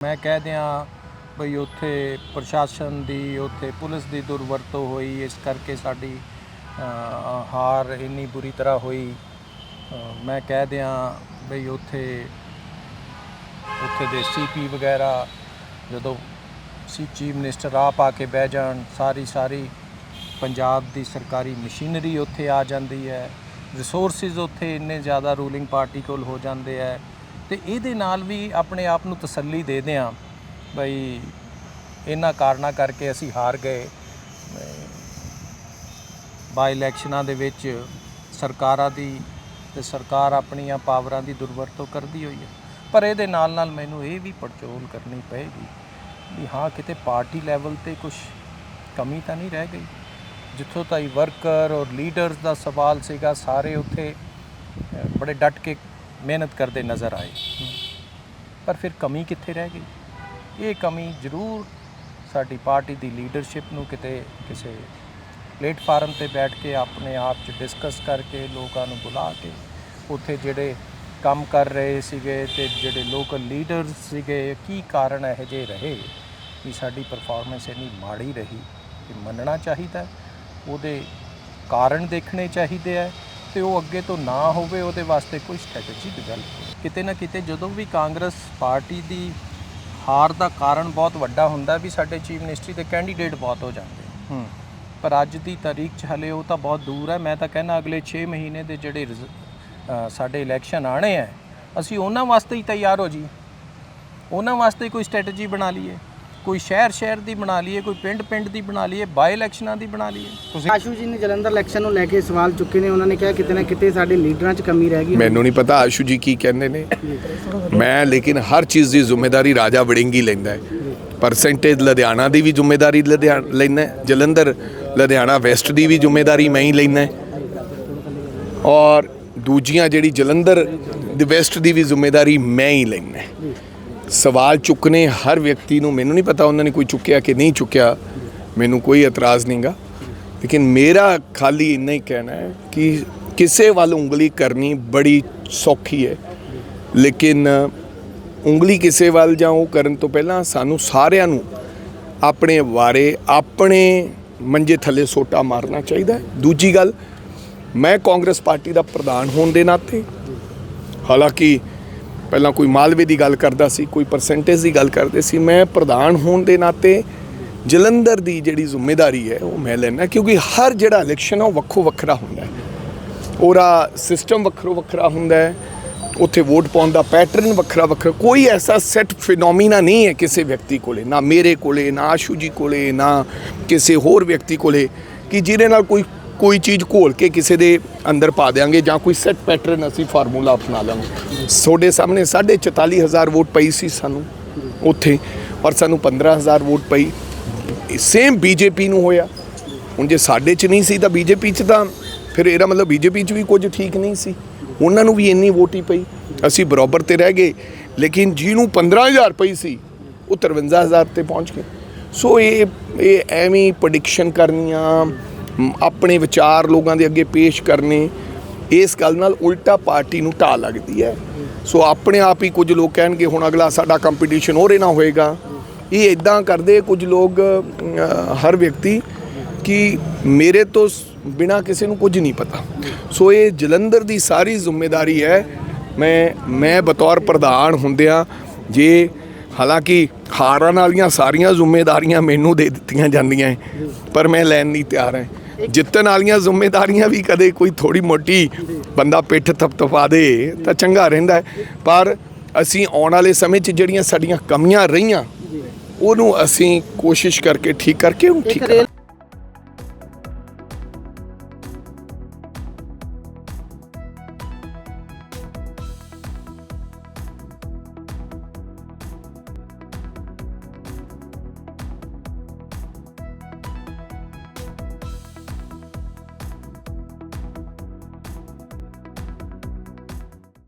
ਮੈਂ ਕਹਿ ਦਿਆਂ ਬਈ ਉੱਥੇ ਪ੍ਰਸ਼ਾਸਨ ਦੀ, ਉੱਥੇ ਪੁਲਿਸ ਦੀ ਦੁਰਵਰਤੋਂ ਹੋਈ, ਇਸ ਕਰਕੇ ਸਾਡੀ ਹਾਰ ਇੰਨੀ ਬੁਰੀ ਤਰ੍ਹਾਂ ਹੋਈ। ਮੈਂ ਕਹਿ ਦਿਆਂ ਬਈ ਉੱਥੇ ਉੱਥੇ ਦੇ ਸੀਪੀ ਵਗੈਰਾ ਜਦੋਂ ਸੀ ਚੀਫ ਮਿਨਿਸਟਰ ਆਪ ਆ ਕੇ ਬਹਿ ਜਾਣ, ਸਾਰੀ ਸਾਰੀ ਪੰਜਾਬ ਦੀ ਸਰਕਾਰੀ ਮਸ਼ੀਨਰੀ ਉੱਥੇ ਆ ਜਾਂਦੀ ਹੈ। ਰਿਸੋਰਸਿਸ ਉੱਥੇ ਇੰਨੇ ਜ਼ਿਆਦਾ ਰੂਲਿੰਗ ਪਾਰਟੀ ਕੋਲ ਹੋ ਜਾਂਦੇ ਹੈ। ਤੇ ਇਹਦੇ ਨਾਲ ਵੀ ਆਪਣੇ ਆਪ ਨੂੰ ਤਸੱਲੀ ਦੇ ਦਿਆਂ ਬਈ ਇਹਨਾਂ ਕਾਰਨਾਂ ਕਰਕੇ ਅਸੀਂ ਹਾਰ ਗਏ। ਬਾਈ ਇਲੈਕਸ਼ਨਾਂ ਦੇ ਵਿੱਚ ਸਰਕਾਰਾਂ ਦੀ ਤੇ ਸਰਕਾਰ ਆਪਣੀਆਂ ਪਾਵਰਾਂ ਦੀ ਦੁਰਵਰਤੋਂ ਕਰਦੀ ਹੋਈ ਹੈ। ਪਰ ਇਹਦੇ ਨਾਲ ਨਾਲ ਮੈਨੂੰ ਇਹ ਵੀ ਪੜਚੋਲ ਕਰਨੀ ਪਏਗੀ ਵੀ ਹਾਂ, ਕਿਤੇ ਪਾਰਟੀ ਲੈਵਲ ਤੇ ਕੁਝ ਕਮੀ ਤਾਂ ਨਹੀਂ ਰਹਿ ਗਈ। ਜਿੱਥੋਂ ਤਾਈ ਵਰਕਰ ਔਰ ਲੀਡਰਸ ਦਾ ਸਵਾਲ ਸੀਗਾ, ਸਾਰੇ ਉੱਥੇ ਬੜੇ ਡਟ ਕੇ ਮਿਹਨਤ ਕਰਦੇ ਨਜ਼ਰ ਆਏ। ਪਰ ਫਿਰ ਕਮੀ ਕਿੱਥੇ ਰਹਿ ਗਈ? ਇਹ ਕਮੀ ਜ਼ਰੂਰ ਸਾਡੀ ਪਾਰਟੀ ਦੀ ਲੀਡਰਸ਼ਿਪ ਨੂੰ ਕਿਤੇ ਕਿਸੇ ਪਲੇਟਫਾਰਮ ਤੇ ਬੈਠ ਕੇ ਆਪਣੇ ਆਪ 'ਚ ਡਿਸਕਸ ਕਰਕੇ ਲੋਕਾਂ ਨੂੰ ਬੁਲਾ ਕੇ ਉੱਥੇ ਜਿਹੜੇ ਕੰਮ ਕਰ ਰਹੇ ਸੀਗੇ ਤੇ ਜਿਹੜੇ ਲੋਕਲ ਲੀਡਰਸ ਸੀਗੇ, ਕੀ ਕਾਰਨ ਇਹੋ ਜਿਹੇ ਰਹੇ ਕਿ ਸਾਡੀ ਪਰਫਾਰਮੈਂਸ ਇੰਨੀ ਮਾੜੀ ਰਹੀ? ਕਿ ਮੰਨਣਾ ਚਾਹੀਦਾ। ਉਹਦੇ ਕਾਰਨ ਦੇਖਣੇ ਚਾਹੀਦੇ ਆ। ਤੇ ਉਹ ਅੱਗੇ ਤੋਂ ਨਾ ਹੋਵੇ ਉਹਦੇ ਵਾਸਤੇ ਕੋਈ ਸਟ੍ਰੈਟਜੀ ਡਿਵੈਲਪ ਕਿਤੇ ਨਾ ਕਿਤੇ ਜਦੋਂ ਵੀ ਕਾਂਗਰਸ ਪਾਰਟੀ ਦੀ ਹਾਰ ਦਾ ਕਾਰਨ ਬਹੁਤ ਵੱਡਾ ਹੁੰਦਾ ਵੀ ਸਾਡੇ ਚੀਫ ਮਿਨਿਸਟਰੀ ਦੇ ਕੈਂਡੀਡੇਟ ਬਹੁਤ ਹੋ ਜਾਂਦੇ ਹੂੰ। ਪਰ ਅੱਜ ਦੀ ਤਾਰੀਖ 'ਚ ਹਲੇ ਉਹ ਤਾਂ ਬਹੁਤ ਦੂਰ ਹੈ। ਮੈਂ ਤਾਂ ਕਹਿੰਦਾ ਅਗਲੇ 6 ਮਹੀਨੇ ਦੇ ਜਿਹੜੇ ਸਾਡੇ ਇਲੈਕਸ਼ਨ ਆਣੇ ਆ ਅਸੀਂ ਉਹਨਾਂ ਵਾਸਤੇ ਹੀ ਤਿਆਰ ਹੋ ਜੀ। ਉਹਨਾਂ ਵਾਸਤੇ ਕੋਈ ਸਟ੍ਰੈਟਜੀ ਬਣਾ ਲਈਏ। ਕੋਈ ਸ਼ਹਿਰ ਸ਼ਹਿਰ ਦੀ ਬਣਾ ਲਈਏ ਕੋਈ ਪਿੰਡ ਪਿੰਡ ਦੀ ਬਣਾ ਲਈਏ ਬਾਈ ਇਲੈਕਸ਼ਨਾਂ ਦੀ ਬਣਾ ਲਈਏ ਆਸ਼ੂ ਜੀ ਨੇ ਜਲੰਧਰ ਇਲੈਕਸ਼ਨ ਨੂੰ ਲੈ ਕੇ ਸਵਾਲ ਚੁੱਕੇ ਨੇ ਉਹਨਾਂ ਨੇ ਕਿਹਾ ਕਿਤੇ ਨਾ ਕਿਤੇ ਸਾਡੇ ਲੀਡਰਾਂ 'ਚ ਕਮੀ ਰਹਿ ਗਈ ਮੈਨੂੰ ਨਹੀਂ ਪਤਾ ਆਸ਼ੂ ਜੀ ਕੀ ਕਹਿੰਦੇ ਨੇ ਮੈਂ ਲੇਕਿਨ ਹਰ ਚੀਜ਼ ਦੀ ਜ਼ਿੰਮੇਵਾਰੀ ਰਾਜਾ ਵੜਿੰਗੀ ਲੈਂਦਾ ਹੈ ਪਰਸੈਂਟੇਜ ਲੁਧਿਆਣਾ ਦੀ ਵੀ ਜ਼ਿੰਮੇਵਾਰੀ ਲੁਧਿਆਣਾ ਲੈਂਦਾ ਹੈ, ਜਲੰਧਰ ਲੁਧਿਆਣਾ ਵੈਸਟ ਦੀ ਵੀ ਜ਼ਿੰਮੇਵਾਰੀ ਮੈਂ ਹੀ ਲੈਂਦਾ ਹੈ। ਔਰ ਦੂਜੀਆਂ ਜਿਹੜੀ ਜਲੰਧਰ ਦੀ ਵੈਸਟ ਦੀ ਵੀ ਜ਼ਿੰਮੇਵਾਰੀ ਮੈਂ ਹੀ ਲੈਂਦਾ ਹੈ। ਸਵਾਲ ਚੁੱਕਨੇ ਹਰ ਵਿਅਕਤੀ ਨੂੰ ਮੈਨੂੰ ਨਹੀਂ ਪਤਾ ਉਹਨਾਂ ਨੇ ਕੋਈ ਚੁੱਕਿਆ ਕਿ ਨਹੀਂ ਚੁੱਕਿਆ, ਮੈਨੂੰ ਕੋਈ ਇਤਰਾਜ਼ ਨਹੀਂਗਾ ਲੇਕਿਨ ਮੇਰਾ ਖਾਲੀ ਇੰਨਾ ਹੀ ਕਹਿਣਾ ਹੈ ਕਿ ਕਿਸੇ ਵੱਲ ਉਂਗਲੀ ਕਰਨੀ ਬੜੀ ਸੌਖੀ ਹੈ। ਲੇਕਿਨ ਉਂਗਲੀ ਕਿਸੇ ਵੱਲ ਜਾਂ ਉਹ ਕਰਨ ਤੋਂ ਪਹਿਲਾਂ ਸਾਨੂੰ ਸਾਰਿਆਂ ਨੂੰ ਆਪਣੇ ਵਾਰੇ, ਆਪਣੇ ਮੰਜੇ ਥੱਲੇ ਸੋਟਾ ਮਾਰਨਾ ਚਾਹੀਦਾ ਹੈ। ਦੂਜੀ ਗੱਲ, ਮੈਂ ਕਾਂਗਰਸ ਪਾਰਟੀ ਦਾ ਪ੍ਰਧਾਨ ਹੋਣ ਦੇ ਨਾਤੇ, ਹਾਲਾਂਕਿ ਪਹਿਲਾਂ ਕੋਈ ਮਾਲਵੇ ਦੀ ਗੱਲ ਕਰਦਾ ਸੀ, ਕੋਈ ਪਰਸੈਂਟੇਜ ਦੀ ਗੱਲ ਕਰਦੇ ਸੀ। ਮੈਂ ਪ੍ਰਧਾਨ ਹੋਣ ਦੇ ਨਾਤੇ ਜਲੰਧਰ ਦੀ ਜਿਹੜੀ ਜ਼ਿੰਮੇਵਾਰੀ ਹੈ, ਉਹ ਮੈਂ ਲੈਣਾ ਕਿਉਂਕਿ ਹਰ ਜਿਹੜਾ ਇਲੈਕਸ਼ਨ ਆ, ਉਹ ਵੱਖੋ ਵੱਖਰਾ ਹੁੰਦਾ ਹੈ। ਉਹਦਾ ਸਿਸਟਮ ਵੱਖਰੋ ਵੱਖਰਾ ਹੁੰਦਾ ਹੈ। ਉੱਥੇ ਵੋਟ ਪਾਉਣ ਦਾ ਪੈਟਰਨ ਵੱਖਰਾ ਵੱਖਰਾ, ਕੋਈ ਐਸਾ ਸੈੱਟ ਫਿਨੋਮੀਨਾ ਨਹੀਂ ਹੈ ਕਿਸੇ ਵਿਅਕਤੀ ਕੋਲੇ, ਨਾ ਮੇਰੇ ਕੋਲੇ, ਨਾ ਆਸ਼ੂ ਜੀ ਕੋਲੇ, ਨਾ ਕਿਸੇ ਹੋਰ ਵਿਅਕਤੀ ਕੋਲੇ, ਕਿ ਜਿਹਦੇ ਨਾਲ ਕੋਈ ਕੋਈ ਚੀਜ਼ ਘੋਲ ਕੇ ਕਿਸੇ ਦੇ ਅੰਦਰ ਪਾ ਦੇਾਂਗੇ ਜਾਂ ਕੋਈ ਸੈੱਟ ਪੈਟਰਨ ਅਸੀਂ ਫਾਰਮੂਲਾ ਅਪਣਾ ਲਾਂਗੇ। ਤੁਹਾਡੇ ਸਾਹਮਣੇ 44000 ਵੋਟ ਪਈ ਸੀ ਸਾਨੂੰ ਉੱਥੇ ਔਰ ਸਾਨੂੰ 15000 ਵੋਟ ਪਈ। ਸੇਮ ਬੀਜੇਪੀ ਨੂੰ ਹੋਇਆ। ਹੁਣ ਜੇ ਸਾਡੇ 'ਚ ਨਹੀਂ ਸੀ ਤਾਂ ਬੀਜੇਪੀ 'ਚ ਤਾਂ ਫਿਰ ਇਹਦਾ ਮਤਲਬ ਬੀਜੇਪੀ 'ਚ ਵੀ ਕੁਝ ਠੀਕ ਨਹੀਂ ਸੀ। ਉਹਨਾਂ ਨੂੰ ਵੀ ਇੰਨੀ ਵੋਟ ਹੀ ਪਈ। ਅਸੀਂ ਬਰਾਬਰ ਤੇ ਰਹਿ ਗਏ, ਲੇਕਿਨ ਜਿਹਨੂੰ 15000 ਪਈ ਸੀ, ਉਹ 53000 ਤੇ ਪਹੁੰਚ ਗਏ। ਸੋ ਇਹ ਇਹ ਐਵੇਂ ਪ੍ਰੈਡਿਕਸ਼ਨ ਕਰਨੀਆਂ ਆਪਣੇ ਵਿਚਾਰ ਲੋਕਾਂ ਦੇ ਅੱਗੇ ਪੇਸ਼ ਕਰਨੇ ਇਸ ਗੱਲ ਨਾਲ ਉਲਟਾ ਪਾਰਟੀ ਨੂੰ ਢਾਹ ਲੱਗਦੀ ਹੈ। ਸੋ ਆਪਣੇ ਆਪ ਹੀ ਕੁਝ ਲੋਕ ਕਹਿਣਗੇ ਹੁਣ ਅਗਲਾ ਸਾਡਾ ਕੰਪੀਟੀਸ਼ਨ ਹੋਰ ਨਾ ਹੋਏਗਾ। ਇਹ ਇਦਾਂ ਕਰਦੇ ਕੁਝ ਲੋਕ ਹਰ ਵਿਅਕਤੀ ਕਿ ਮੇਰੇ ਤੋਂ ਬਿਨਾ ਕਿਸੇ ਨੂੰ ਕੁਝ ਨਹੀਂ ਪਤਾ। ਸੋ ਇਹ ਜਲੰਧਰ ਦੀ ਸਾਰੀ ਜ਼ਿੰਮੇਵਾਰੀ ਹੈ। ਮੈਂ ਮੈਂ ਬਤੌਰ ਪ੍ਰਧਾਨ ਹੁੰਦਿਆਂ ਜੇ ਹਾਲਾਂਕਿ ਹਾਰਾਂ ਵਾਲੀਆਂ ਸਾਰੀਆਂ ਜ਼ਿੰਮੇਵਾਰੀਆਂ ਮੈਨੂੰ ਦੇ ਦਿੱਤੀਆਂ ਜਾਂਦੀਆਂ ਹੈ, ਪਰ ਮੈਂ ਲੈਣ ਨਹੀਂ ਤਿਆਰ ਹਾਂ। ਜਿੱਤਣ ਵਾਲੀਆਂ ਜ਼ਿੰਮੇਵਾਰੀਆਂ ਵੀ ਕਦੇ ਕੋਈ ਥੋੜੀ ਮੋਟੀ ਬੰਦਾ ਪਿੱਠ ਥਪਥਪਾ ਦੇ ਤਾਂ ਚੰਗਾ ਰਹਿੰਦਾ ਹੈ। ਪਰ ਅਸੀਂ ਆਉਣ ਵਾਲੇ ਸਮੇਂ 'ਚ ਜਿਹੜੀਆਂ ਸਾਡੀਆਂ ਕਮੀਆਂ ਰਹੀਆਂ ਉਹਨੂੰ ਅਸੀਂ ਕੋਸ਼ਿਸ਼ ਕਰਕੇ ਠੀਕ ਕਰਕੇ ਉਹਨੂੰ ਠੀਕ ਕਰਾਂਗੇ।